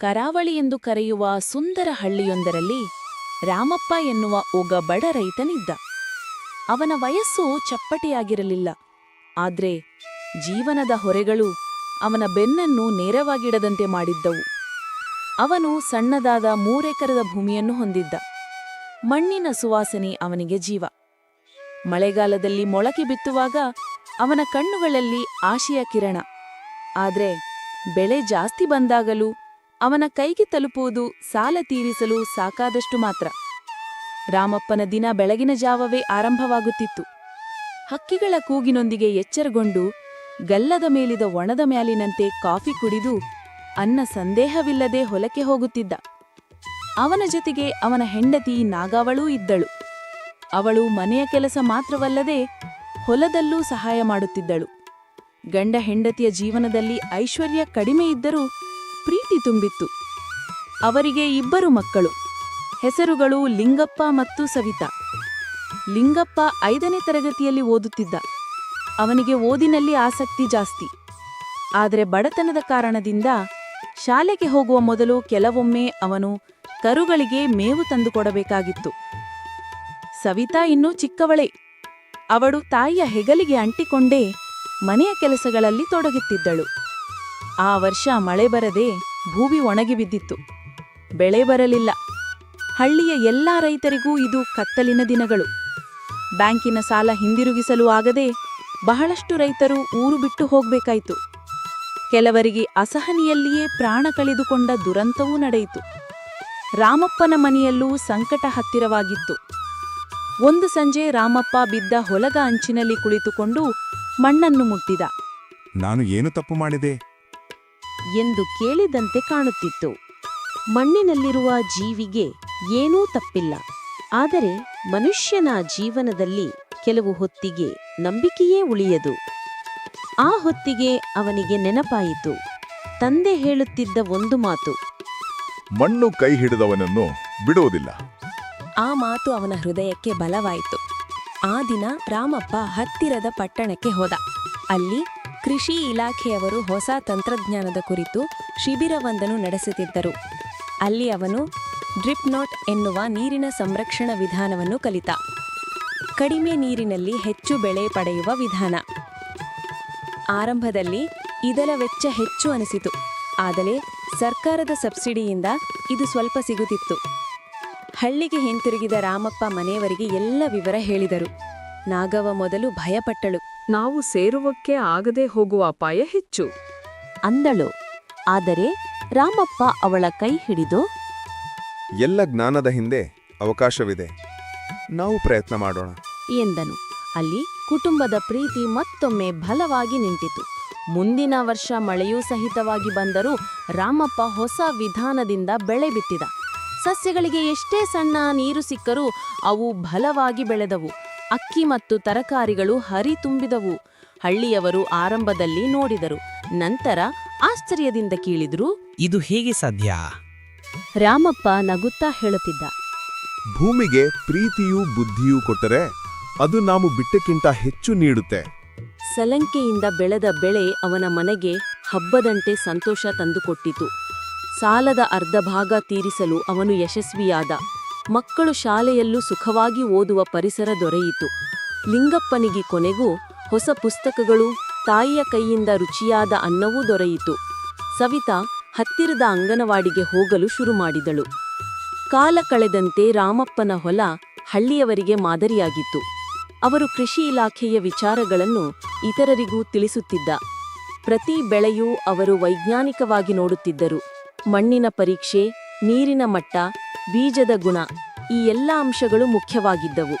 ಕರಾವಳಿ ಎಂದು ಕರೆಯುವ ಸುಂದರ ಹಳ್ಳಿಯೊಂದರಲ್ಲಿ ರಾಮಪ್ಪ ಎನ್ನುವ ಒಗ ಬಡ ರೈತನಿದ್ದ. ಅವನ ವಯಸ್ಸು ಚಪ್ಪಟೆಯಾಗಿರಲಿಲ್ಲ. ಆದ್ರೆ ಜೀವನದ ಹೊರೆಗಳು ಅವನ ಬೆನ್ನನ್ನು ನೇರವಾಗಿಡದಂತೆ ಮಾಡಿದ್ದವು. ಅವನು ಸಣ್ಣದಾದ ಮೂರೆಕರದ ಭೂಮಿಯನ್ನು ಹೊಂದಿದ್ದ. ಮಣ್ಣಿನ ಸುವಾಸನೆ ಅವನಿಗೆ ಜೀವ. ಮಳೆಗಾಲದಲ್ಲಿ ಮೊಳಕೆ ಬಿತ್ತುವಾಗ ಅವನ ಕಣ್ಣುಗಳಲ್ಲಿ ಆಶೆಯ ಕಿರಣ. ಆದ್ರೆ ಬೆಳೆ ಜಾಸ್ತಿ ಬಂದಾಗಲೂ ಅವನ ಕೈಗೆ ತಲುಪುವುದು ಸಾಲ ತೀರಿಸಲು ಸಾಕಾದಷ್ಟು ಮಾತ್ರ. ರಾಮಪ್ಪನ ದಿನ ಬೆಳಗಿನ ಜಾವವೇ ಆರಂಭವಾಗುತ್ತಿತ್ತು. ಹಕ್ಕಿಗಳ ಕೂಗಿನೊಂದಿಗೆ ಎಚ್ಚರಗೊಂಡು ಗಲ್ಲದ ಮೇಲಿದ ಒಣದ ಮ್ಯಾಲಿನಂತೆ ಕಾಫಿ ಕುಡಿದು ಅನ್ನ ಸಂದೇಹವಿಲ್ಲದೆ ಹೊಲಕ್ಕೆ ಹೋಗುತ್ತಿದ್ದ. ಅವನ ಜೊತೆಗೆ ಅವನ ಹೆಂಡತಿ ನಾಗಾವಳೂ ಇದ್ದಳು. ಅವಳು ಮನೆಯ ಕೆಲಸ ಮಾತ್ರವಲ್ಲದೆ ಹೊಲದಲ್ಲೂ ಸಹಾಯ ಮಾಡುತ್ತಿದ್ದಳು. ಗಂಡ ಹೆಂಡತಿಯ ಜೀವನದಲ್ಲಿ ಐಶ್ವರ್ಯ ಕಡಿಮೆ ಇದ್ದರೂ ಪ್ರೀತಿ ತುಂಬಿತ್ತು. ಅವರಿಗೆ ಇಬ್ಬರು ಮಕ್ಕಳು. ಹೆಸರುಗಳು ಲಿಂಗಪ್ಪ ಮತ್ತು ಸವಿತಾ. ಲಿಂಗಪ್ಪ ಐದನೇ ತರಗತಿಯಲ್ಲಿ ಓದುತ್ತಿದ್ದ. ಅವನಿಗೆ ಓದಿನಲ್ಲಿ ಆಸಕ್ತಿ ಜಾಸ್ತಿ. ಆದರೆ ಬಡತನದ ಕಾರಣದಿಂದ ಶಾಲೆಗೆ ಹೋಗುವ ಮೊದಲು ಕೆಲವೊಮ್ಮೆ ಅವನು ಕರುಗಳಿಗೆ ಮೇವು ತಂದುಕೊಡಬೇಕಾಗಿತ್ತು ಸವಿತಾ ಇನ್ನೂ ಚಿಕ್ಕವಳೇ. ಅವಳು ತಾಯಿಯ ಹೆಗಲಿಗೆ ಅಂಟಿಕೊಂಡೇ ಮನೆಯ ಕೆಲಸಗಳಲ್ಲಿ ತೊಡಗುತ್ತಿದ್ದಳು. ಆ ವರ್ಷ ಮಳೆ ಬರದೆ ಭೂಮಿ ಒಣಗಿ ಬಿದ್ದಿತ್ತು. ಬೆಳೆ ಬರಲಿಲ್ಲ. ಹಳ್ಳಿಯ ಎಲ್ಲಾ ರೈತರಿಗೂ ಇದು ಕತ್ತಲಿನ ದಿನಗಳು. ಬ್ಯಾಂಕಿನ ಸಾಲ ಹಿಂದಿರುಗಿಸಲು ಆಗದೆ ಬಹಳಷ್ಟು ರೈತರು ಊರು ಬಿಟ್ಟು ಹೋಗಬೇಕಾಯಿತು. ಕೆಲವರಿಗೆ ಅಸಹನಿಯಲ್ಲಿಯೇ ಪ್ರಾಣ ಕಳೆದುಕೊಂಡ ದುರಂತವೂ ನಡೆಯಿತು. ರಾಮಪ್ಪನ ಮನೆಯಲ್ಲೂ ಸಂಕಟ ಹತ್ತಿರವಾಗಿತ್ತು. ಒಂದು ಸಂಜೆ ರಾಮಪ್ಪ ಬಿದ್ದ ಹೊಲದ ಅಂಚಿನಲ್ಲಿ ಕುಳಿತುಕೊಂಡು ಮಣ್ಣನ್ನು ಮುಟ್ಟಿದ. ನಾನು ಏನು ತಪ್ಪು ಮಾಡಿದೆ? ಎಂದು ಕೇಳಿದಂತೆ ಕಾಣುತ್ತಿತ್ತು. ಮಣ್ಣಿನಲ್ಲಿರುವ ಜೀವಿಗೆ ಏನೂ ತಪ್ಪಿಲ್ಲ. ಆದರೆ ಮನುಷ್ಯನ ಜೀವನದಲ್ಲಿ ಕೆಲವು ಹೊತ್ತಿಗೆ ನಂಬಿಕೆಯೇ ಉಳಿಯದು. ಆ ಹೊತ್ತಿಗೆ ಅವನಿಗೆ ನೆನಪಾಯಿತು. ತಂದೆ ಹೇಳುತ್ತಿದ್ದ ಒಂದು ಮಾತು. ಮಣ್ಣು ಕೈ ಹಿಡಿದವನನ್ನು ಬಿಡುವುದಿಲ್ಲ. ಆ ಮಾತು ಅವನ ಹೃದಯಕ್ಕೆ ಬಲವಾಯಿತು. ಆ ದಿನ ರಾಮಪ್ಪ ಹತ್ತಿರದ ಪಟ್ಟಣಕ್ಕೆ ಹೋದ. ಅಲ್ಲಿ ಕೃಷಿ ಇಲಾಖೆಯವರು ಹೊಸ ತಂತ್ರಜ್ಞಾನದ ಕುರಿತು ಶಿಬಿರವೊಂದನ್ನು ನಡೆಸುತ್ತಿದ್ದರು. ಅಲ್ಲಿ ಅವನು ಡ್ರಿಪ್ ನಾಟ್ ಎನ್ನುವ ನೀರಿನ ಸಂರಕ್ಷಣಾ ವಿಧಾನವನ್ನು ಕಲಿತ. ಕಡಿಮೆ ನೀರಿನಲ್ಲಿ ಹೆಚ್ಚು ಬೆಳೆ ಪಡೆಯುವ ವಿಧಾನ. ಆರಂಭದಲ್ಲಿ ಇದರ ವೆಚ್ಚ ಹೆಚ್ಚು ಅನಿಸಿತು. ಆದರೆ ಸರ್ಕಾರದ ಸಬ್ಸಿಡಿಯಿಂದ ಇದು ಸ್ವಲ್ಪ ಸಿಗುತ್ತಿತ್ತು. ಹಳ್ಳಿಗೆ ಹಿಂತಿರುಗಿದ ರಾಮಪ್ಪ ಮನೆಯವರಿಗೆ ಎಲ್ಲ ವಿವರ ಹೇಳಿದರು. ನಾಗವ ಮೊದಲು ಭಯಪಟ್ಟಳು. ನಾವು ಸೇರುವಕ್ಕೆ ಆಗದೆ ಹೋಗುವ ಅಪಾಯ ಹೆಚ್ಚು. ಅಂದಳು. ಆದರೆ ರಾಮಪ್ಪ ಅವಳ ಕೈ ಹಿಡಿದು ಎಲ್ಲ ಜ್ಞಾನದ ಹಿಂದೆ ಅವಕಾಶವಿದೆ. ನಾವು ಪ್ರಯತ್ನ ಮಾಡೋಣ. ಎಂದನು. ಅಲ್ಲಿ ಕುಟುಂಬದ ಪ್ರೀತಿ ಮತ್ತೊಮ್ಮೆ ಬಲವಾಗಿ ನಿಂತಿತು. ಮುಂದಿನ ವರ್ಷ ಮಳೆಯೂ ಸಹಿತವಾಗಿ ಬಂದರೂ ರಾಮಪ್ಪ ಹೊಸ ವಿಧಾನದಿಂದ ಬೆಳೆ ಬಿತ್ತಿದ ಸಸ್ಯಗಳಿಗೆ ಎಷ್ಟೇ ಸಣ್ಣ ನೀರು ಸಿಕ್ಕರೂ ಅವು ಬಲವಾಗಿ ಬೆಳೆದವು. ಅಕ್ಕಿ ಮತ್ತು ತರಕಾರಿಗಳು ಹರಿ ತುಂಬಿದವು. ಹಳ್ಳಿಯವರು ಆರಂಭದಲ್ಲಿ ನೋಡಿದರು. ನಂತರ ಆಶ್ಚರ್ಯದಿಂದ ಕೀಳಿದ್ರು ಇದು ಹೇಗೆ ಸಾಧ್ಯ? ರಾಮಪ್ಪ ನಗುತ್ತಾ ಹೇಳುತ್ತಿದ್ದ. ಭೂಮಿಗೆ ಪ್ರೀತಿಯೂ ಬುದ್ಧಿಯೂ ಕೊಟ್ಟರೆ ಅದು ನಾವು ಬಿಟ್ಟಕ್ಕಿಂತ ಹೆಚ್ಚು ನೀಡುತ್ತೆ. ಸಲಂಕೆಯಿಂದ ಬೆಳೆದ ಬೆಳೆ ಅವನ ಮನೆಗೆ ಹಬ್ಬದಂತೆ ಸಂತೋಷ ತಂದುಕೊಟ್ಟಿತು. ಸಾಲದ ಅರ್ಧ ಭಾಗ ತೀರಿಸಲು ಅವನು ಯಶಸ್ವಿಯಾದ. ಮಕ್ಕಳು ಶಾಲೆಯಲ್ಲೂ ಸುಖವಾಗಿ ಓದುವ ಪರಿಸರ ದೊರೆಯಿತು. ಲಿಂಗಪ್ಪನಿಗೆ ಕೊನೆಗೂ ಹೊಸ ಪುಸ್ತಕಗಳು, ತಾಯಿಯ ಕೈಯಿಂದ ರುಚಿಯಾದ ಅನ್ನವೂ ದೊರೆಯಿತು. ಸವಿತಾ ಹತ್ತಿರದ ಅಂಗನವಾಡಿಗೆ ಹೋಗಲು ಶುರು ಮಾಡಿದಳು. ಕಾಲ ಕಳೆದಂತೆ ರಾಮಪ್ಪನ ಹೊಲ ಹಳ್ಳಿಯವರಿಗೆ ಮಾದರಿಯಾಗಿತ್ತು. ಅವರು ಕೃಷಿ ಇಲಾಖೆಯ ವಿಚಾರಗಳನ್ನು ಇತರರಿಗೂ ತಿಳಿಸುತ್ತಿದ್ದ. ಪ್ರತಿ ಬೆಳೆಯೂ ಅವರು ವೈಜ್ಞಾನಿಕವಾಗಿ ನೋಡುತ್ತಿದ್ದರು. ಮಣ್ಣಿನ ಪರೀಕ್ಷೆ, ನೀರಿನ ಮಟ್ಟ, ಬೀಜದ ಗುಣ. ಈ ಎಲ್ಲ ಅಂಶಗಳು ಮುಖ್ಯವಾಗಿದ್ದವು.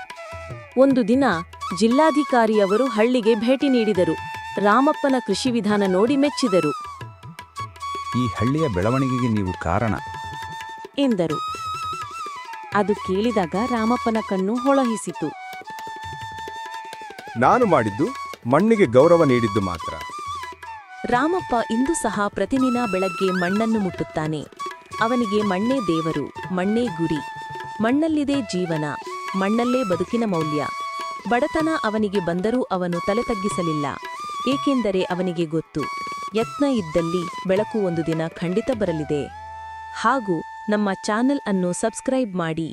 ಒಂದು ದಿನ ಜಿಲ್ಲಾಧಿಕಾರಿಯವರು ಹಳ್ಳಿಗೆ ಭೇಟಿ ನೀಡಿದರು. ರಾಮಪ್ಪನ ಕೃಷಿ ವಿಧಾನ ನೋಡಿ ಮೆಚ್ಚಿದರು. ಈ ಹಳ್ಳಿಯ ಬೆಳವಣಿಗೆಗೆ ನೀವು ಕಾರಣ? ಎಂದರು. ಅದು ಕೇಳಿದಾಗ ರಾಮಪ್ಪನ ಕಣ್ಣು ಹೊಳಹಿಸಿತು. ನಾನು ಮಾಡಿದ್ದು ಮಣ್ಣಿಗೆ ಗೌರವ ನೀಡಿದ್ದು ಮಾತ್ರ. ರಾಮಪ್ಪ ಇಂದು ಸಹ ಪ್ರತಿದಿನ ಬೆಳಗ್ಗೆ ಮಣ್ಣನ್ನು ಮುಟ್ಟುತ್ತಾನೆ. ಅವನಿಗೆ ಮಣ್ಣೇ ದೇವರು ಮಣ್ಣೇ ಗುರಿ. ಮಣ್ಣಲ್ಲಿದೆ ಜೀವನ, ಮಣ್ಣಲ್ಲೇ ಬದುಕಿನ ಮೌಲ್ಯ. ಬಡತನ ಅವನಿಗೆ ಬಂದರೂ ಅವನು ತಲೆ ತಗ್ಗಿಸಲಿಲ್ಲ ಏಕೆಂದರೆ ಅವನಿಗೆ ಗೊತ್ತು, ಯತ್ನ ಇದ್ದಲ್ಲಿ ಬೆಳಕು ಒಂದು ದಿನ ಖಂಡಿತ ಬರಲಿದೆ. ಹಾಗೂ ನಮ್ಮ ಚಾನೆಲ್ ಅನ್ನು ಸಬ್ಸ್ಕ್ರೈಬ್ ಮಾಡಿ.